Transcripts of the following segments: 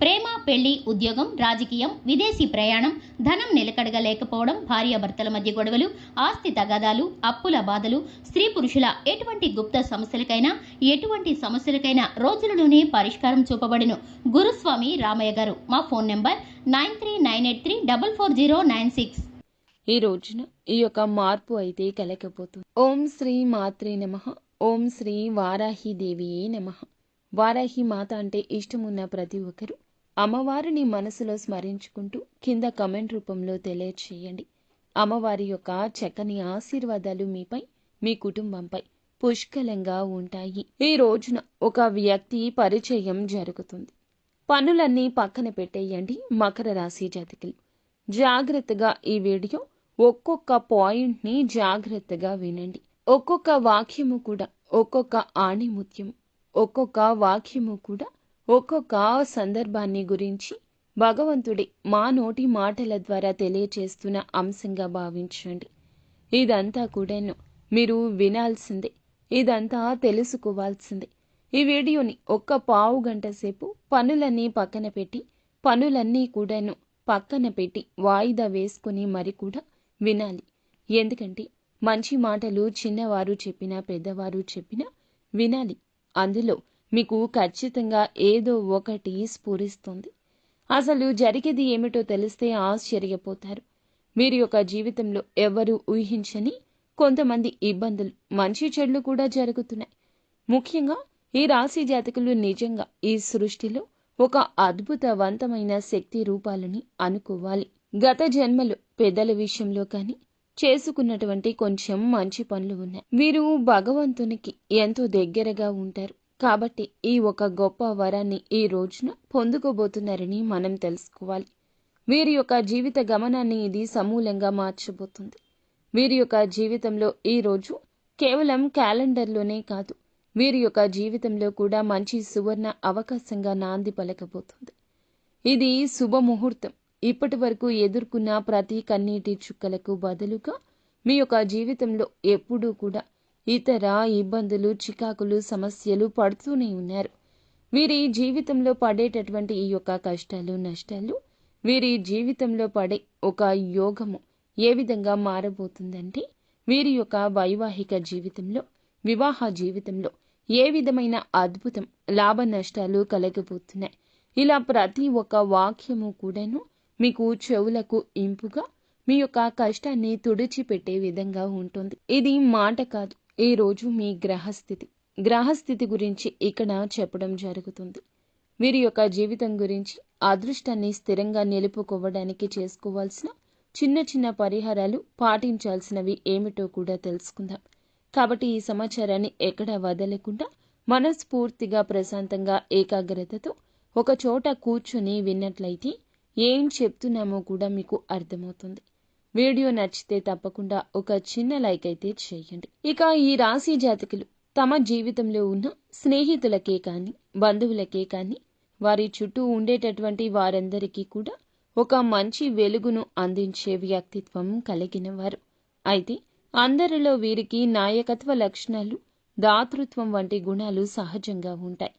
ప్రేమ పెళ్ళి ఉద్యోగం రాజకీయం విదేశీ ప్రయాణం ధనం నిలకడగా లేకపోవడం భార్యాభర్తల మధ్య గొడవలు ఆస్తి తగాదాలు అప్పుల బాధలు స్త్రీ పురుషుల ఎటువంటి గుప్త సమస్యలకైనా ఎటువంటి సమస్యలకైనా రోజులలోనే పరిష్కారం చూపబడును. గురుస్వామి రామయ్య గారు మా phone number nine three nine eight three double four zero nine six. ఈ రోజున ఈ యొక్క మార్పు అయితే కలగబోతుంది ఓం శ్రీ మాత్రే నమ. ఓం శ్రీ వారాహి దేవియే నమ. వారాహి మాత అంటే ఇష్టమున్న ప్రతి ఒక్కరూ అమ్మవారిని మనసులో స్మరించుకుంటూ కింద కమెంట్ రూపంలో తెలియచేయండి. అమ్మవారి యొక్క చక్కని ఆశీర్వాదాలు మీపై మీ కుటుంబంపై పుష్కలంగా ఉంటాయి. ఈ రోజున ఒక వ్యక్తి పరిచయం జరుగుతుంది. పనులన్నీ పక్కన పెట్టేయండి మకర రాశి జాతకులు. జాగ్రత్తగా ఈ వీడియో ఒక్కొక్క పాయింట్ని జాగ్రత్తగా వినండి. ఒక్కొక్క వాక్యము కూడా ఒక్కొక్క ఆణిముత్యం ఒక్కొక్క వాక్యము కూడా ఒక్కొక్క సందర్భాన్ని గురించి భగవంతుడి మా నోటి మాటల ద్వారా తెలియచేస్తున్న అంశంగా భావించండి. ఇదంతా కూడాను మీరు వినాల్సిందే. ఇదంతా తెలుసుకోవాల్సిందే. ఈ వీడియోని ఒక్క పావు గంట సేపు పనులన్నీ పక్కన పెట్టి పనులన్నీ కూడాను పక్కన పెట్టి వాయిదా వేసుకుని మరి కూడా వినాలి. ఎందుకంటే మంచి మాటలు చిన్నవారు చెప్పినా పెద్దవారు చెప్పినా వినాలి. అందులో మీకు ఖచ్చితంగా ఏదో ఒకటి స్ఫురిస్తుంది. అసలు జరిగేది ఏమిటో తెలిస్తే ఆశ్చర్యపోతారు. మీరు యొక్క జీవితంలో ఎవరు ఊహించని కొంతమంది ఇబ్బందులు మంచి చెడులు కూడా జరుగుతున్నాయి. ముఖ్యంగా ఈ రాశి జాతకులు నిజంగా ఈ సృష్టిలో ఒక అద్భుతవంతమైన శక్తి రూపాలని అనుకోవాలి. గత జన్మలు పెద్దల విషయంలో కానీ చేసుకున్నటువంటి కొంచెం మంచి పనులు ఉన్నాయి. వీరు భగవంతునికి ఎంతో దగ్గరగా ఉంటారు. కాబట్టి ఈ ఒక గొప్ప వరాన్ని ఈ రోజున పొందుకోబోతున్నారని మనం తెలుసుకోవాలి. వీరి యొక్క జీవిత గమనాన్ని ఇది సమూలంగా మార్చబోతుంది. వీరి యొక్క జీవితంలో ఈ రోజు కేవలం క్యాలెండర్లోనే కాదు వీరి యొక్క జీవితంలో కూడా మంచి సువర్ణ అవకాశంగా నాంది పలకబోతుంది. ఇది శుభముహూర్తం. ఇప్పటి వరకు ఎదుర్కొన్న ప్రతి కన్నీటి చుక్కలకు బదులుగా మీ యొక్క జీవితంలో ఎప్పుడూ కూడా ఇతర ఇబ్బందులు చికాకులు సమస్యలు పడుతూనే ఉన్నారు. వీరి జీవితంలో పడేటటువంటి ఈ యొక్క కష్టాలు నష్టాలు వీరి జీవితంలో పడే ఒక యోగము ఏ విధంగా మారబోతుందంటే వీరి యొక్క వైవాహిక జీవితంలో వివాహ జీవితంలో ఏ విధమైన అద్భుతం లాభ నష్టాలు కలగబోతున్నాయి. ఇలా ప్రతి ఒక్క వాక్యము కూడాను మీకు చెవులకు ఇంపుగా మీ యొక్క కష్టాన్ని తుడిచిపెట్టే విధంగా ఉంటుంది. ఇది మాట కాదు ఈరోజు మీ గ్రహస్థితి. గ్రహస్థితి గురించి ఇక్కడ చెప్పడం జరుగుతుంది. వీరి యొక్క జీవితం గురించి అదృష్టాన్ని స్థిరంగా నిలుపుకోవడానికి చేసుకోవాల్సిన చిన్న చిన్న పరిహారాలు పాటించాల్సినవి ఏమిటో కూడా తెలుసుకుందాం. కాబట్టి ఈ సమాచారాన్ని ఎక్కడ వదలకుండా మనస్ఫూర్తిగా ప్రశాంతంగా ఏకాగ్రతతో ఒక చోట కూర్చొని విన్నట్లయితే ఏం చెప్తున్నామో కూడా మీకు అర్థమవుతుంది. వీడియో నచ్చితే తప్పకుండా ఒక చిన్న లైక్ అయితే చేయండి. ఇక ఈ రాశి జాతకులు తమ జీవితంలో ఉన్న స్నేహితులకే కానీ బంధువులకే కానీ వారి చుట్టూ ఉండేటటువంటి వారందరికీ కూడా ఒక మంచి వెలుగును అందించే వ్యక్తిత్వం కలిగిన వారు. అయితే అందరిలో వీరికి నాయకత్వ లక్షణాలు దాతృత్వం వంటి గుణాలు సహజంగా ఉంటాయి.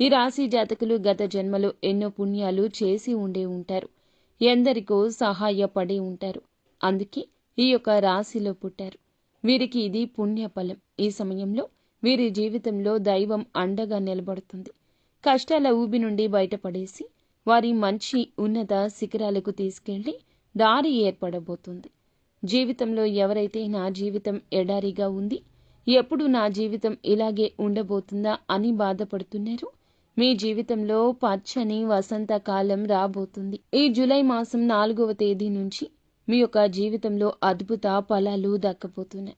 ఈ రాశి జాతకులు గత జన్మలో ఎన్నో పుణ్యాలు చేసి ఉండే ఉంటారు. ఎందరికో సహాయపడి ఉంటారు. అందుకే ఈ యొక్క రాశిలో పుట్టారు. వీరికి ఇది పుణ్యఫలం. ఈ సమయంలో వీరి జీవితంలో దైవం అండగా నిలబడుతుంది. కష్టాల ఊబి నుండి బయటపడేసి వారి మంచి ఉన్నత శిఖరాలకు తీసుకెళ్ళి దారి ఏర్పడబోతుంది. జీవితంలో ఎవరైతే నా జీవితం ఎడారిగా ఉంది ఎప్పుడు నా జీవితం ఇలాగే ఉండబోతుందా అని బాధపడుతున్నారు మీ జీవితంలో పచ్చని వసంతకాలం రాబోతుంది. ఈ జూలై మాసం నాలుగవ తేదీ నుంచి మీ యొక్క జీవితంలో అద్భుత ఫలాలు దక్కపోతున్నాయి.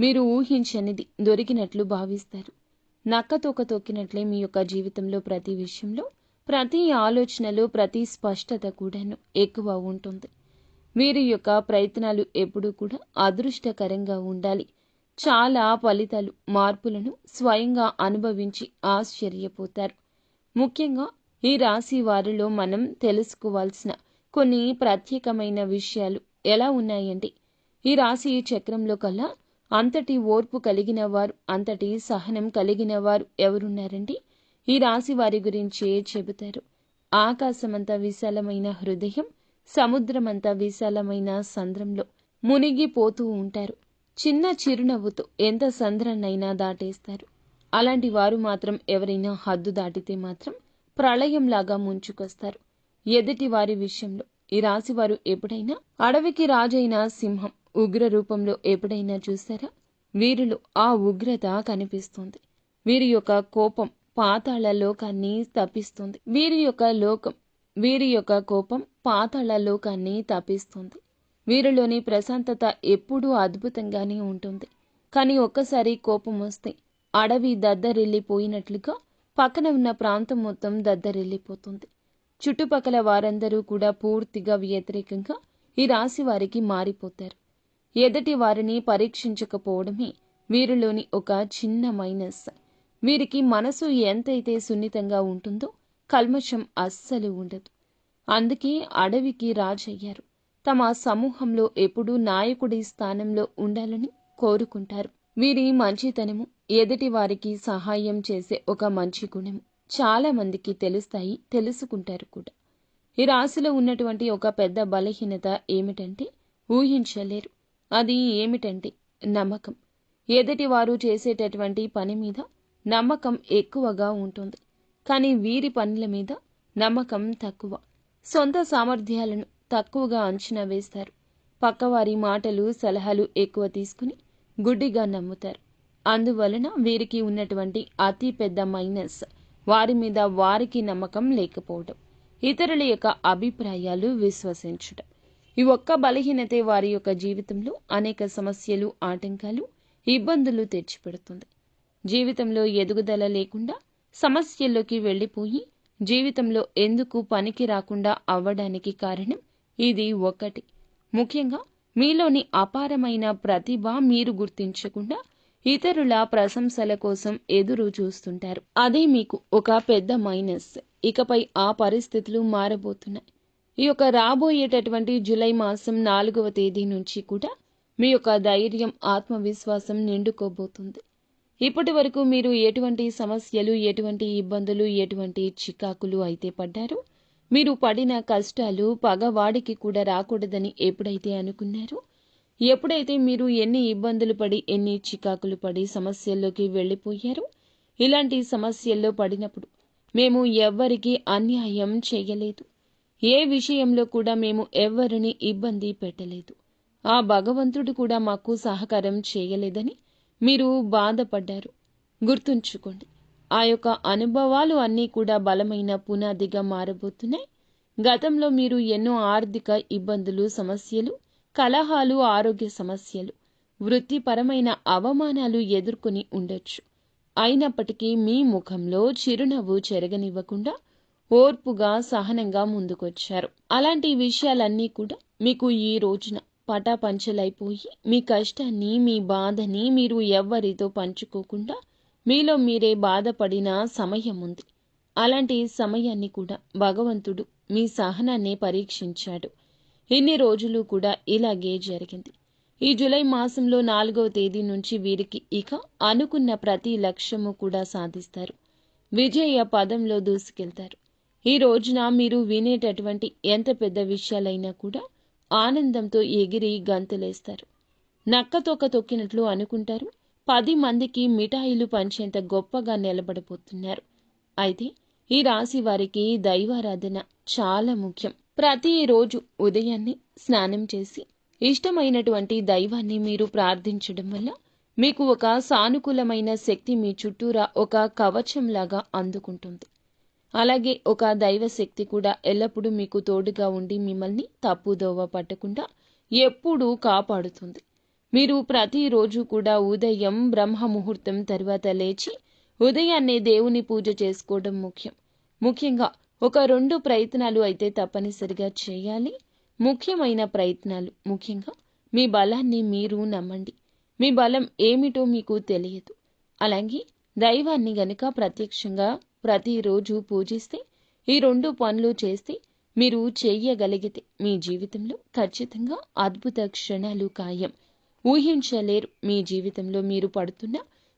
మీరు ఊహించనిది దొరికినట్లు భావిస్తారు. నక్కతోక తొక్కినట్లే మీ యొక్క జీవితంలో ప్రతి విషయంలో ప్రతి ఆలోచనలో ప్రతి స్పష్టత కూడాను ఎక్కువ ఉంటుంది. వీరి యొక్క ప్రయత్నాలు ఎప్పుడూ కూడా అదృష్టకరంగా ఉండాలి. చాలా ఫలితాలు మార్పులను స్వయంగా అనుభవించి ఆశ్చర్యపోతారు. ముఖ్యంగా ఈ రాశి వారిలో మనం తెలుసుకోవాల్సిన కొన్ని ప్రత్యేకమైన విషయాలు ఎలా ఉన్నాయంటే ఈ రాశి చక్రంలో కల్లా అంతటి ఓర్పు కలిగిన వారు అంతటి సహనం కలిగిన వారు ఎవరున్నారండి ఈ రాశి వారి గురించే చెబుతారు. ఆకాశమంత విశాలమైన హృదయం సముద్రమంత విశాలమైన సంద్రంలో మునిగిపోతూ ఉంటారు. చిన్న చిరునవ్వుతో ఎంత సంద్రన్నైనా దాటేస్తారు. అలాంటి వారు మాత్రం ఎవరైనా హద్దు దాటితే మాత్రం ప్రళయంలాగా ముంచుకొస్తారు. ఎదుటి వారి విషయంలో. ఈ రాశివారు ఎప్పుడైనా అడవికి రాజైన సింహం ఉగ్ర రూపంలో ఎప్పుడైనా చూసారా వీరిలో ఆ ఉగ్రత కనిపిస్తుంది. వీరి యొక్క కోపం పాతాళ లోకాన్ని తప్పిస్తుంది. వీరి యొక్క లోకం వీరి యొక్క కోపం పాతాళ లోకాన్ని తప్పిస్తుంది. వీరిలోని ప్రశాంతత ఎప్పుడూ అద్భుతంగానే ఉంటుంది. కానీ ఒక్కసారి కోపం వస్తే అడవి దద్దరిల్లిపోయినట్లుగా పక్కన ఉన్న ప్రాంతం మొత్తం దద్దరిల్లిపోతుంది. చుట్టుపక్కల వారందరూ కూడా పూర్తిగా వ్యతిరేకంగా ఈ రాశి వారికి మారిపోతారు. ఎదటి వారిని పరీక్షించకపోవడమే వీరిలోని ఒక చిన్న మైనస్. వీరికి మనసు ఎంతైతే సున్నితంగా ఉంటుందో కల్మషం అస్సలు ఉండదు. అందుకే అడవికి రాజయ్యారు. తమ సమూహంలో ఎప్పుడూ నాయకుడి స్థానంలో ఉండాలని కోరుకుంటారు. వీరి మంచితనము ఎదుటి వారికి సహాయం చేసే ఒక మంచి గుణము. చాలా మందికి తెలుస్తాయి తెలుసుకుంటారు కూడా. ఈ రాశిలో ఉన్నటువంటి ఒక పెద్ద బలహీనత ఏమిటంటే ఊహించలేరు. అది ఏమిటంటే నమ్మకం. ఎదుటి వారు చేసేటటువంటి పని మీద నమ్మకం ఎక్కువగా ఉంటుంది. కానీ వీరి పనుల మీద నమ్మకం తక్కువ. సొంత సామర్థ్యాలను తక్కువగా అంచనా వేస్తారు. పక్కవారి మాటలు సలహాలు ఎక్కువ తీసుకుని గుడ్డిగా నమ్ముతారు. అందువలన వీరికి ఉన్నటువంటి అతి పెద్ద మైనస్. వారి మీద వారికి నమ్మకం లేకపోవడం ఇతరుల యొక్క అభిప్రాయాలు విశ్వసించడం ఈ ఒక్క బలహీనతే వారి యొక్క జీవితంలో అనేక సమస్యలు ఆటంకాలు ఇబ్బందులు తెచ్చిపెడుతుంది. జీవితంలో ఎదుగుదల లేకుండా సమస్యల్లోకి వెళ్ళిపోయి జీవితంలో ఎందుకు పనికి రాకుండా అవ్వడానికి కారణం ఇది ఒకటి. ముఖ్యంగా మీలోని అపారమైన ప్రతిభ మీరు గుర్తించకుండా ఇతరుల ప్రశంసల కోసం ఎదురు చూస్తుంటారు. అదే మీకు ఒక పెద్ద మైనస్. ఇకపై ఆ పరిస్థితులు మారబోతున్నాయి. ఈ యొక్క రాబోయేటటువంటి జూలై మాసం నాలుగవ తేదీ నుంచి కూడా మీ యొక్క ధైర్యం ఆత్మవిశ్వాసం నిండుకోబోతుంది. ఇప్పటి వరకు మీరు ఎటువంటి సమస్యలు ఎటువంటి ఇబ్బందులు ఎటువంటి చికాకులు అయితే పడ్డారు మీరు పడిన కష్టాలు పగవాడికి కూడా రాకూడదని ఎప్పుడైతే అనుకున్నారో ఎప్పుడైతే మీరు ఎన్ని ఇబ్బందులు పడి ఎన్ని చికాకులు పడి సమస్యల్లోకి వెళ్ళిపోయారో ఇలాంటి సమస్యల్లో పడినప్పుడు మేము ఎవ్వరికీ అన్యాయం చేయలేదు. ఏ విషయంలో కూడా మేము ఎవ్వరిని ఇబ్బంది పెట్టలేదు. ఆ భగవంతుడు కూడా మాకు సహకారం చేయలేదని మీరు బాధపడ్డారు. గుర్తుంచుకోండి ఆ యొక్క అనుభవాలు అన్నీ కూడా బలమైన పునాదిగా మారబోతున్నాయి. గతంలో మీరు ఎన్నో ఆర్థిక ఇబ్బందులు సమస్యలు కలహాలు ఆరోగ్య సమస్యలు వృత్తిపరమైన అవమానాలు ఎదుర్కొని ఉండొచ్చు. అయినప్పటికీ మీ ముఖంలో చిరునవ్వు చెరగనివ్వకుండా ఓర్పుగా సహనంగా ముందుకొచ్చారు. అలాంటి విషయాలన్నీ కూడా మీకు ఈ రోజున పటాపంచలైపోయి మీ కష్టాన్ని మీ బాధని మీరు ఎవ్వరితో పంచుకోకుండా మీలో మీరే బాధపడిన సమయం ఉంది. అలాంటి సమయాన్ని కూడా భగవంతుడు మీ సహనాన్ని పరీక్షించాడు. ఇన్ని రోజులు కూడా ఇలాగే జరిగింది. ఈ జూలై మాసంలో నాలుగవ తేదీ నుంచి వీరికి ఇక అనుకున్న ప్రతి లక్ష్యము కూడా సాధిస్తారు. విజయ పదంలో దూసుకెళ్తారు. ఈ రోజున మీరు వినేటటువంటి ఎంత పెద్ద విషయాలైనా కూడా ఆనందంతో ఎగిరి గంతులేస్తారు. నక్కతోక తొక్కినట్లు అనుకుంటారు. పది మందికి మిఠాయిలు పంచేంత గొప్పగా నిలబడిపోతున్నారు అయితే ఈ రాశి వారికి దైవారాధన చాలా ముఖ్యం. ప్రతిరోజు ఉదయాన్నే స్నానం చేసి ఇష్టమైనటువంటి దైవాన్ని మీరు ప్రార్థించడం వల్ల మీకు ఒక సానుకూలమైన శక్తి మీ చుట్టూరా ఒక కవచంలాగా అందుకుంటుంది. అలాగే ఒక దైవ శక్తి కూడా ఎల్లప్పుడూ మీకు తోడుగా ఉండి మిమ్మల్ని తప్పుదోవ పట్టకుండా ఎప్పుడూ కాపాడుతుంది. మీరు ప్రతిరోజు కూడా ఉదయం బ్రహ్మ ముహూర్తం తర్వాత లేచి ఉదయాన్నే దేవుని పూజ చేసుకోవడం ముఖ్యం. ముఖ్యంగా ఒక రెండు ప్రయత్నాలు అయితే తప్పనిసరిగా చేయాలి. ముఖ్యమైన ప్రయత్నాలు. ముఖ్యంగా మీ బలాన్ని మీరు నమ్మండి. మీ బలం ఏమిటో మీకు తెలియదు. అలాగే దైవాన్ని గనుక ప్రత్యక్షంగా ప్రతిరోజు పూజిస్తే ఈ రెండు పనులు చేస్తే మీరు చేయగలిగితే మీ జీవితంలో ఖచ్చితంగా అద్భుత క్షణాలు ఖాయం. ఊహించలేరు మీ జీవితంలో మీరు పడుతున్న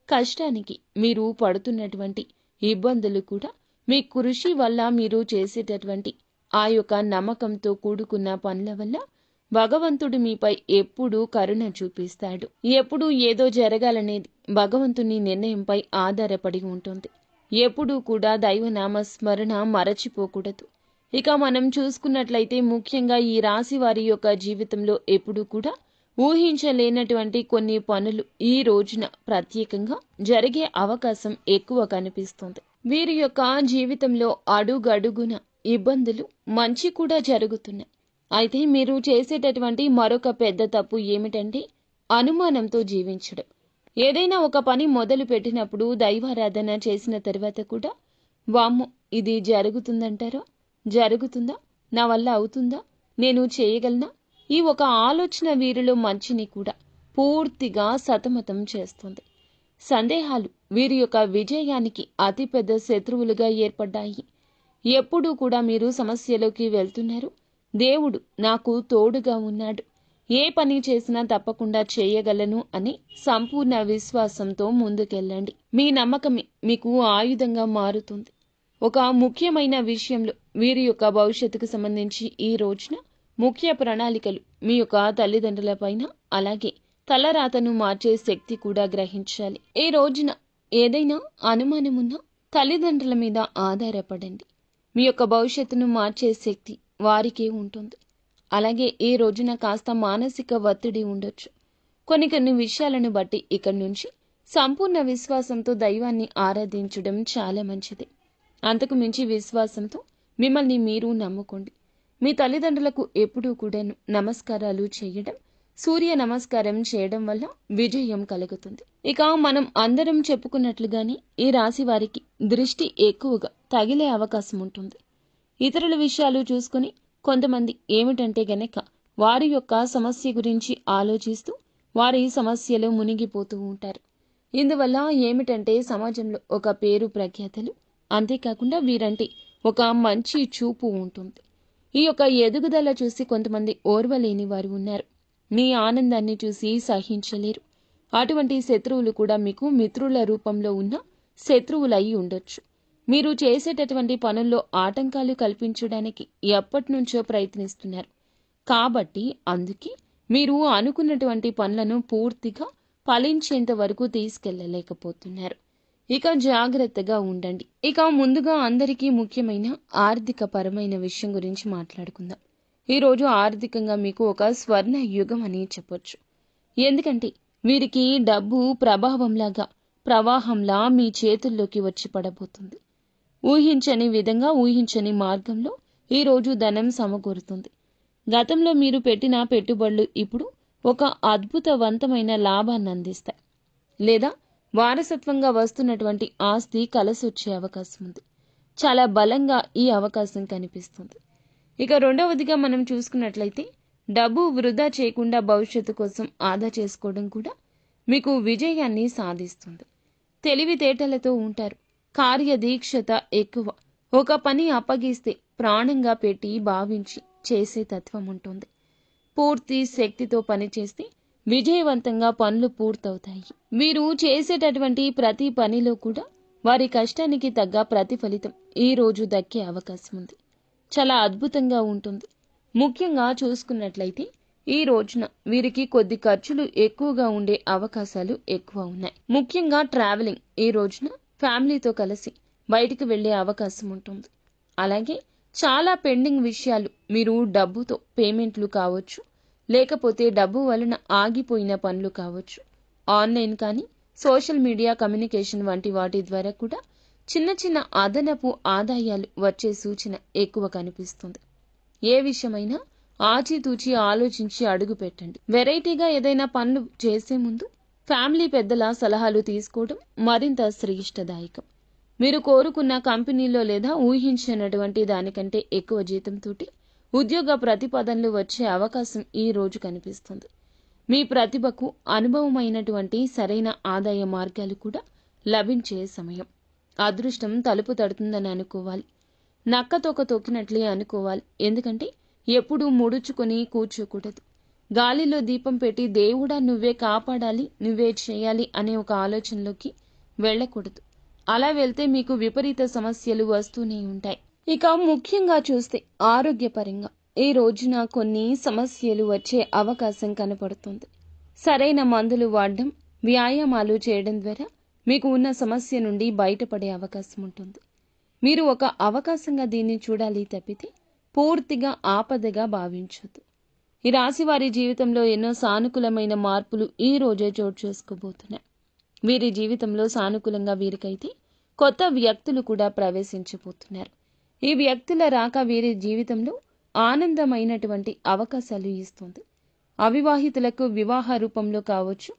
కష్టానికి మీరు పడుతున్నటువంటి ఇబ్బందులు కూడా మీ కృషి వల్ల మీరు చేసేటటువంటి ఆ యొక్క నమ్మకంతో కూడుకున్న పనుల వల్ల భగవంతుడు మీపై ఎప్పుడూ కరుణ చూపిస్తాడు. ఎప్పుడూ ఏదో జరగాలనేది భగవంతుని నిర్ణయంపై ఆధారపడి ఉంటుంది. ఎప్పుడూ కూడా దైవనామ స్మరణ మరచిపోకూడదు. ఇక మనం చూసుకున్నట్లయితే ముఖ్యంగా ఈ రాశి వారి యొక్క జీవితంలో ఎప్పుడూ కూడా ఊహించలేనటువంటి కొన్ని పనులు ఈ రోజున ప్రత్యేకంగా జరిగే అవకాశం ఎక్కువ కనిపిస్తుంది. వీరి యొక్క జీవితంలో అడుగడుగున ఇబ్బందులు మంచి కూడా జరుగుతున్నాయి. అయితే మీరు చేసేటటువంటి మరొక పెద్ద తప్పు ఏమిటంటే అనుమానంతో జీవించడం. ఏదైనా ఒక పని మొదలు పెట్టినప్పుడు దైవారాధన చేసిన తర్వాత కూడా వామ్మో ఇది జరుగుతుందంటారా? జరుగుతుందా? నా వల్ల అవుతుందా? నేను చేయగలనా? ఈ ఒక ఆలోచన వీరిలో మంచిని కూడా పూర్తిగా సతమతం చేస్తుంది. సందేహాలు వీరి యొక్క విజయానికి అతిపెద్ద శత్రువులుగా ఏర్పడ్డాయి. ఎప్పుడూ కూడా మీరు సమస్యలోకి వెళ్తున్నారు. దేవుడు నాకు తోడుగా ఉన్నాడు. ఏ పని చేసినా తప్పకుండా చేయగలను అని సంపూర్ణ విశ్వాసంతో ముందుకెళ్ళండి. మీ నమ్మకమే మీకు ఆయుధంగా మారుతుంది. ఒక ముఖ్యమైన విషయంలో వీరి యొక్క భవిష్యత్తుకు సంబంధించి ఈ రోజున ముఖ్య ప్రణాళికలు మీ యొక్క తల్లిదండ్రుల పైన అలాగే తలరాతను మార్చే శక్తి కూడా గ్రహించాలి. ఈ రోజున ఏదైనా అనుమానమున్నా తల్లిదండ్రుల మీద ఆధారపడండి. మీ యొక్క భవిష్యత్తును మార్చే శక్తి వారికే ఉంటుంది. అలాగే ఈ రోజున కాస్త మానసిక ఒత్తిడి ఉండొచ్చు. కొన్ని కొన్ని విషయాలను బట్టి ఇక్కడి నుంచి సంపూర్ణ విశ్వాసంతో దైవాన్ని ఆరాధించడం చాలా మంచిది. అంతకు మించి విశ్వాసంతో మిమ్మల్ని మీరు నమ్ముకోండి. మీ తల్లిదండ్రులకు ఎప్పుడూ కూడా నమస్కారాలు చేయడం సూర్య నమస్కారం చేయడం వల్ల విజయం కలుగుతుంది. ఇక మనం అందరం చెప్పుకున్నట్లుగానే ఈ రాశి వారికి దృష్టి ఎక్కువగా తగిలే అవకాశం ఉంటుంది. ఇతరుల విషయాలు చూసుకుని కొంతమంది ఏమిటంటే గనక వారి యొక్క సమస్య గురించి ఆలోచిస్తూ వారి సమస్యలో మునిగిపోతూ ఉంటారు. ఇందువల్ల ఏమిటంటే సమాజంలో ఒక పేరు ప్రఖ్యాతలు అంతేకాకుండా వీరంటే ఒక మంచి చూపు ఉంటుంది. ఈ యొక్క ఎదుగుదల చూసి కొంతమంది ఓర్వలేని వారు ఉన్నారు. మీ ఆనందాన్ని చూసి సహించలేరు. అటువంటి శత్రువులు కూడా మీకు మిత్రుల రూపంలో ఉన్న శత్రువులై ఉండొచ్చు. మీరు చేసేటటువంటి పనుల్లో ఆటంకాలు కల్పించడానికి ఎప్పటి నుంచో ప్రయత్నిస్తున్నారు. కాబట్టి అందుకే మీరు అనుకున్నటువంటి పనులను పూర్తిగా ఫలించేంత వరకు తీసుకెళ్ళలేకపోతున్నారు. ఇక జాగ్రత్తగా ఉండండి. ఇక ముందుగా అందరికీ ముఖ్యమైన ఆర్థిక పరమైన విషయం గురించి మాట్లాడుకుందాం. ఈరోజు ఆర్థికంగా మీకు ఒక స్వర్ణ యుగం అని చెప్పొచ్చు. ఎందుకంటే వీరికి డబ్బు ప్రభావంలాగా ప్రవాహంలా మీ చేతుల్లోకి వచ్చి పడబోతుంది. ఊహించని విధంగా ఊహించని మార్గంలో ఈరోజు ధనం సమకూరుతుంది. గతంలో మీరు పెట్టిన పెట్టుబడులు ఇప్పుడు ఒక అద్భుతవంతమైన లాభాన్ని అందిస్తాయి. లేదా వారసత్వంగా వస్తున్నటువంటి ఆస్తి కలసొచ్చే అవకాశం ఉంది. చాలా బలంగా ఈ అవకాశం కనిపిస్తుంది. ఇక రెండవదిగా మనం చూసుకున్నట్లయితే డబ్బు వృధా చేయకుండా భవిష్యత్తు కోసం ఆదా చేసుకోవడం కూడా మీకు విజయాన్ని సాధిస్తుంది. తెలివితేటలతో ఉంటారు. కార్యదీక్షత ఎక్కువ. ఒక పని అప్పగిస్తే ప్రాణంగా పెట్టి భావించి చేసే తత్వం ఉంటుంది. పూర్తి శక్తితో పనిచేస్తే విజయవంతంగా పనులు పూర్తవుతాయి. వీరు చేసేటటువంటి ప్రతి పనిలో కూడా వారి కష్టానికి తగ్గ ప్రతిఫలితం ఈ రోజు దక్కే అవకాశం ఉంది. చాలా అద్భుతంగా ఉంటుంది. ముఖ్యంగా చూసుకున్నట్లయితే ఈ రోజున వీరికి కొద్ది ఖర్చులు ఎక్కువగా ఉండే అవకాశాలు ఎక్కువ ఉన్నాయి. ముఖ్యంగా ట్రావెలింగ్. ఈ రోజున ఫ్యామిలీతో కలిసి బయటికి వెళ్ళే అవకాశం ఉంటుంది. అలాగే చాలా పెండింగ్ విషయాలు మీరు డబ్బుతో పేమెంట్లు కావచ్చు లేకపోతే డబ్బు వలన ఆగిపోయిన పనులు కావచ్చు. ఆన్లైన్ కానీ సోషల్ మీడియా కమ్యూనికేషన్ వంటి వాటి ద్వారా కూడా చిన్న చిన్న అదనపు ఆదాయాలు వచ్చే సూచన ఎక్కువ కనిపిస్తుంది. ఏ విషయమైనా ఆచితూచి ఆలోచించి అడుగు పెట్టండి. వెరైటీగా ఏదైనా పనులు చేసే ముందు ఫ్యామిలీ పెద్దల సలహాలు తీసుకోవడం మరింత శ్రేష్టదాయకం. మీరు కోరుకున్న కంపెనీలో లేదా ఊహించినటువంటి దానికంటే ఎక్కువ జీతంతోటి ఉద్యోగ ప్రతిపాదనలు వచ్చే అవకాశం ఈ రోజు కనిపిస్తుంది. మీ ప్రతిభకు అనుభవమైనటువంటి సరైన ఆదాయ మార్గాలు కూడా లభించే సమయం. అదృష్టం తలుపు తడుతుందని అనుకోవాలి. నక్కతోక తొక్కినట్లే అనుకోవాలి. ఎందుకంటే ఎప్పుడూ ముడుచుకొని కూర్చోకూడదు. గాలిలో దీపం పెట్టి దేవుడా నువ్వే కాపాడాలి నువ్వే చేయాలి అనే ఒక ఆలోచనలోకి వెళ్ళకూడదు. అలా వెళ్తే మీకు విపరీత సమస్యలు వస్తూనే ఉంటాయి. ఇక ముఖ్యంగా చూస్తే ఆరోగ్యపరంగా ఈ రోజున కొన్ని సమస్యలు వచ్చే అవకాశం కనపడుతుంది. సరైన మందులు వాడడం వ్యాయామాలు చేయడం ద్వారా మీకు ఉన్న సమస్య నుండి బయటపడే అవకాశం ఉంటుంది. మీరు ఒక అవకాశంగా దీన్ని చూడాలి తప్పితే పూర్తిగా ఆపదగా భావించదు ఈ రాశి వారి జీవితంలో ఎన్నో సానుకూలమైన మార్పులు ఈ రోజే చోటు చేసుకోబోతున్నాయి. వీరి జీవితంలో సానుకూలంగా వీరికైతే కొత్త వ్యక్తులు కూడా ప్రవేశించబోతున్నారు. ఈ వ్యక్తుల రాక వీరి జీవితంలో ఆనందమైనటువంటి అవకాశాలు ఇస్తుంది. అవివాహితులకు వివాహ రూపంలో కావచ్చు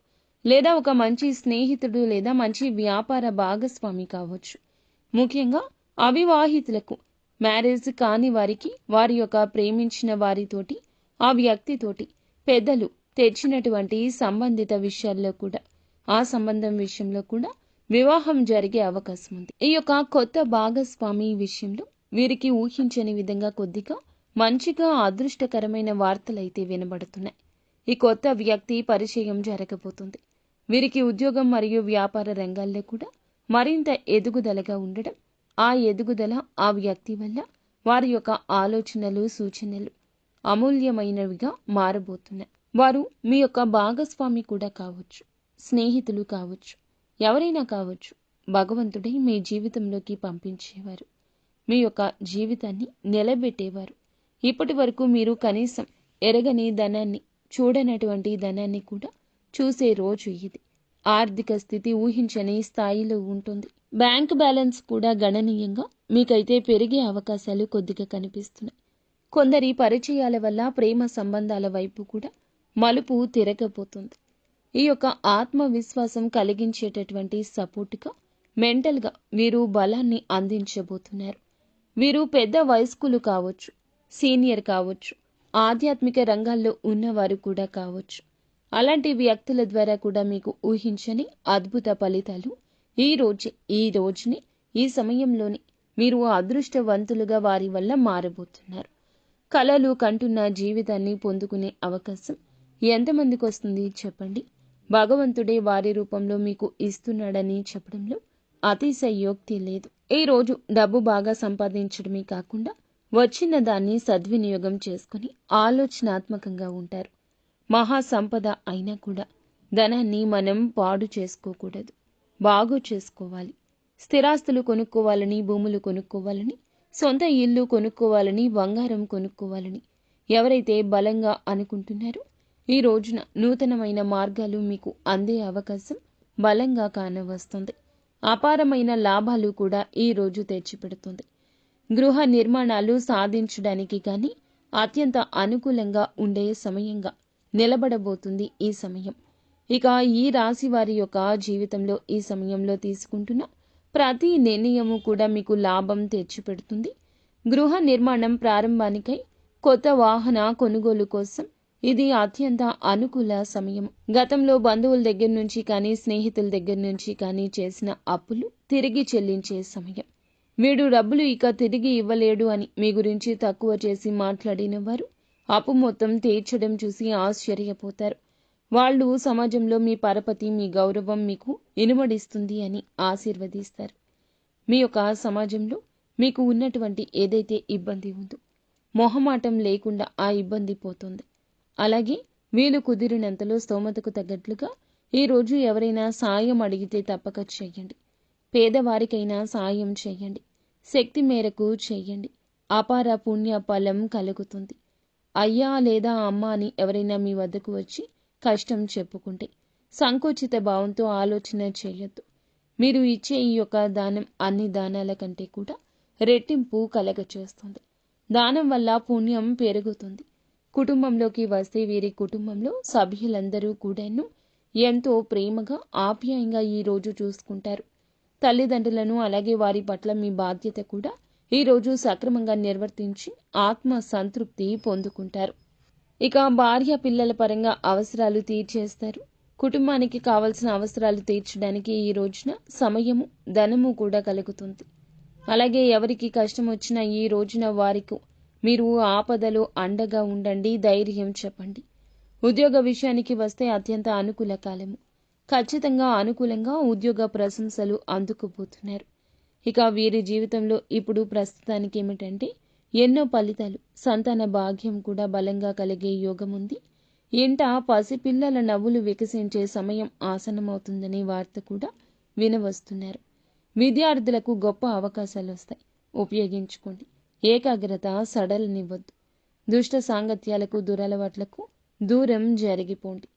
లేదా ఒక మంచి స్నేహితుడు లేదా మంచి వ్యాపార భాగస్వామి కావచ్చు. ముఖ్యంగా అవివాహితులకు మ్యారేజ్ కాని వారికి వారి యొక్క ప్రేమించిన వారితోటి ఆ వ్యక్తితోటి పెద్దలు తెచ్చినటువంటి సంబంధిత విషయాల్లో కూడా ఆ సంబంధం విషయంలో కూడా వివాహం జరిగే అవకాశం ఉంది. ఈ యొక్క కొత్త భాగస్వామి విషయంలో వీరికి ఊహించని విధంగా కొద్దిగా మంచిగా అదృష్టకరమైన వార్తలైతే వినబడుతున్నాయి. ఈ కొత్త వ్యక్తి పరిచయం జరగబోతుంది. వీరికి ఉద్యోగం మరియు వ్యాపార రంగాల్లో కూడా మరింత ఎదుగుదలగా ఉండడం ఆ ఎదుగుదల ఆ వ్యక్తి వల్ల వారి యొక్క ఆలోచనలు సూచనలు అమూల్యమైనవిగా మారబోతున్నాయి. వారు మీ యొక్క భాగస్వామి కూడా కావచ్చు స్నేహితులు కావచ్చు ఎవరైనా కావచ్చు. భగవంతుడే మీ జీవితంలోకి పంపించేవారు మీ యొక్క జీవితాన్ని నిలబెట్టేవారు. ఇప్పటి వరకు మీరు కనీసం ఎరగని ధనాన్ని చూడనటువంటి ధనాన్ని కూడా చూసే రోజు ఇది. ఆర్థిక స్థితి ఊహించని స్థాయిలో ఉంటుంది. బ్యాంక్ బ్యాలెన్స్ కూడా గణనీయంగా మీకైతే పెరిగే అవకాశాలు కొద్దిగా కనిపిస్తున్నాయి. కొందరి పరిచయాల వల్ల ప్రేమ సంబంధాల వైపు కూడా మలుపు తిరగబోతుంది. ఈ యొక్క ఆత్మవిశ్వాసం కలిగించేటటువంటి సపోర్టుగా మెంటల్గా వీరు బలాన్ని అందించబోతున్నారు. వీరు పెద్ద వయస్కులు కావచ్చు సీనియర్ కావచ్చు ఆధ్యాత్మిక రంగాల్లో ఉన్నవారు కూడా కావచ్చు. అలాంటి వ్యక్తుల ద్వారా కూడా మీకు ఊహించని అద్భుత ఫలితాలు ఈ రోజే ఈ రోజుని ఈ సమయంలోని మీరు అదృష్టవంతులుగా వారి వల్ల మారబోతున్నారు. కళలు కంటున్న జీవితాన్ని పొందుకునే అవకాశం ఎంతమందికి వస్తుంది చెప్పండి? భగవంతుడే వారి రూపంలో మీకు ఇస్తున్నాడని చెప్పడంలో అతిశయోక్తి లేదు. ఈ రోజు డబ్బు బాగా సంపాదించడమే కాకుండా వచ్చిన దాన్ని సద్వినియోగం చేసుకుని ఆలోచనాత్మకంగా ఉంటారు. మహా సంపద అయినా కూడా ధనాన్ని మనం పాడు చేసుకోకూడదు. బాగు చేసుకోవాలి. స్థిరాస్తులు కొనుక్కోవాలని భూములు కొనుక్కోవాలని సొంత ఇల్లు కొనుక్కోవాలని బంగారం కొనుక్కోవాలని ఎవరైతే బలంగా అనుకుంటున్నారో ఈ రోజున నూతనమైన మార్గాలు మీకు అందే అవకాశం బలంగా కానవస్తుంది. అపారమైన లాభాలు కూడా ఈ రోజు తెచ్చిపెడుతుంది. గృహ నిర్మాణాలు సాధించడానికి కానీ అత్యంత అనుకూలంగా ఉండే సమయంగా నిలబడబోతుంది ఈ సమయం. ఇక ఈ రాశి వారి యొక్క జీవితంలో ఈ సమయంలో తీసుకుంటున్న ప్రతి నిర్ణయము కూడా మీకు లాభం తెచ్చిపెడుతుంది. గృహ నిర్మాణం ప్రారంభానికై కొత్త వాహన కొనుగోలు కోసం ఇది అత్యంత అనుకూల సమయం. గతంలో బంధువుల దగ్గర నుంచి కానీ స్నేహితుల దగ్గర నుంచి కానీ చేసిన అప్పులు తిరిగి చెల్లించే సమయం. వీడు డబ్బులు ఇక తిరిగి ఇవ్వలేడు అని మీ గురించి తక్కువ చేసి మాట్లాడిన వారు అప్పు మొత్తం తీర్చడం చూసి ఆశ్చర్యపోతారు. వాళ్ళు సమాజంలో మీ పరపతి మీ గౌరవం మీకు ఇనుమడిస్తుంది అని ఆశీర్వదిస్తారు. మీ యొక్క సమాజంలో మీకు ఉన్నటువంటి ఏదైతే ఇబ్బంది ఉందో మొహమాటం లేకుండా ఆ ఇబ్బంది పోతుంది. అలాగే వీలు కుదిరినంతలో స్తోమతకు తగ్గట్లుగా ఈరోజు ఎవరైనా సాయం అడిగితే తప్పక చేయండి. పేదవారికైనా సాయం చేయండి. శక్తి మేరకు చేయండి. అపార పుణ్య ఫలం కలుగుతుంది. అయ్యా లేదా అమ్మ అని ఎవరైనా మీ వద్దకు వచ్చి కష్టం చెప్పుకుంటే సంకోచిత భావంతో ఆలోచన చేయొద్దు. మీరు ఇచ్చే ఈ యొక్క దానం అన్ని దానాల కంటే కూడా రెట్టింపు కలగచేస్తుంది. దానం వల్ల పుణ్యం పెరుగుతుంది. కుటుంబంలోకి వస్తే వీరి కుటుంబంలో సభ్యులందరూ కూడాను ఎంతో ప్రేమగా ఆప్యాయంగా ఈ రోజు చూసుకుంటారు. తల్లిదండ్రులను అలాగే వారి పట్ల మీ బాధ్యత కూడా ఈ రోజు సక్రమంగా నిర్వర్తించి ఆత్మ సంతృప్తి పొందుకుంటారు. ఇక భార్య పిల్లల పరంగా అవసరాలు తీర్చేస్తారు. కుటుంబానికి కావలసిన అవసరాలు తీర్చడానికి ఈ రోజున సమయము ధనము కూడా కలుగుతుంది. అలాగే ఎవరికి కష్టం వచ్చినా ఈ రోజున వారికి మీరు ఆపదలో అండగా ఉండండి ధైర్యం చెప్పండి. ఉద్యోగ విషయానికి వస్తే అత్యంత అనుకూల కాలము. ఖచ్చితంగా అనుకూలంగా ఉద్యోగ ప్రశంసలు అందుకుపోతున్నారు. ఇక వీరి జీవితంలో ఇప్పుడు ప్రస్తుతానికి ఏమిటంటే ఎన్నో ఫలితాలు. సంతాన భాగ్యం కూడా బలంగా కలిగే యోగం ఉంది ఇంట పసిపిల్లల నవ్వులు వికసించే సమయం ఆసనమవుతుందనే వార్త కూడా వినవస్తున్నారు. విద్యార్థులకు గొప్ప అవకాశాలు వస్తాయి ఉపయోగించుకోండి. ఏకాగ్రత సడలనివ్వద్దు. దుష్ట సాంగత్యాలకు దురలవాట్లకు దూరం జరిగిపోండి.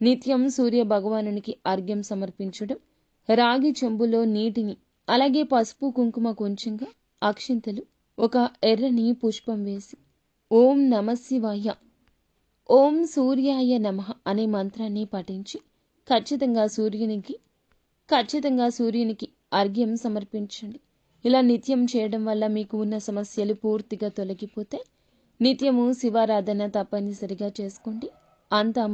నిత్యం సూర్య భగవానునికి అర్ఘ్యం సమర్పించడం రాగి చెంబులో నీటిని అలాగే పసుపు కుంకుమ కొంచెంగా అక్షింతలు ఒక ఎర్రని పుష్పం వేసి ఓం నమ శివాయ. ఓం సూర్యాయ నమ అనే మంత్రాన్ని పఠించి ఖచ్చితంగా సూర్యునికి ఖచ్చితంగా సూర్యునికి అర్ఘ్యం సమర్పించండి. ఇలా నిత్యం చేయడం వల్ల మీకు ఉన్న సమస్యలు పూర్తిగా తొలగిపోతే నిత్యము శివారాధన తప్పనిసరిగా చేసుకోండి. అంతా